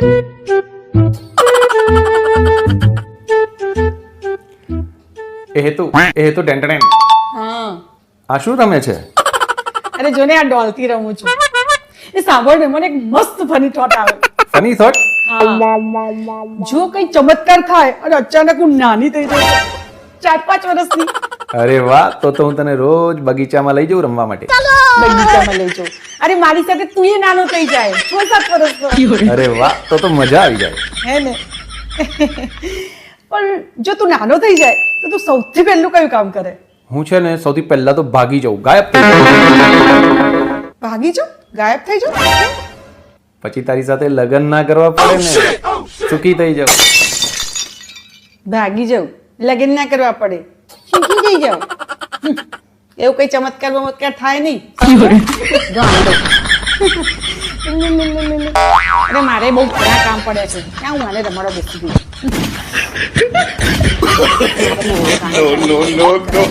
એ હેતુ એ હેતુ ટેન્ટણેન હા. આ શું રમે છે? અરે જો આ ડોલથી રમું છું. એ સાંભળને મને એક મસ્ત ફની થોટ આવે. ફની થોટ જો કઈ ચમત્કાર થાય અને અચાનક હું નાની થઈ જાય ચાર પાંચ વર્ષની અરે વાહ તો તો હું તને રોજ બગીચામાં લઈ જાઉં રમવા માટે. બગીચામાં લઈ જાઉં. અરે મારી સાથે તું એ નાનો થઈ જાય. છ સાત વર્ષનો અરે વાહ તો તો મજા આવી જાય. હે ને? પણ જો તું નાનો થઈ જાય તો તું સૌથી પહેલું કયું કામ કરે? હું છે ને સૌથી પહેલા તો ભાગી જાઉં ગાયબ થઈ જાઉં. ભાગી જાઉં? ગાયબ થઈ જાઉં? પછી તારી સાથે લગ્ન ના કરવા પડે ને સુખી થઈ જાઉં. ભાગી જાઉં. લગ્ન ના કરવા પડે. શીખી જઈ જાઉં એવું કઈ ચમત્કાર બમત્કાર થાય નહીં. અરે મારે બહુ ઘણા કામ પડે છે. ક્યાં હું મારે રમાડો બેસી ગયું no, no, no.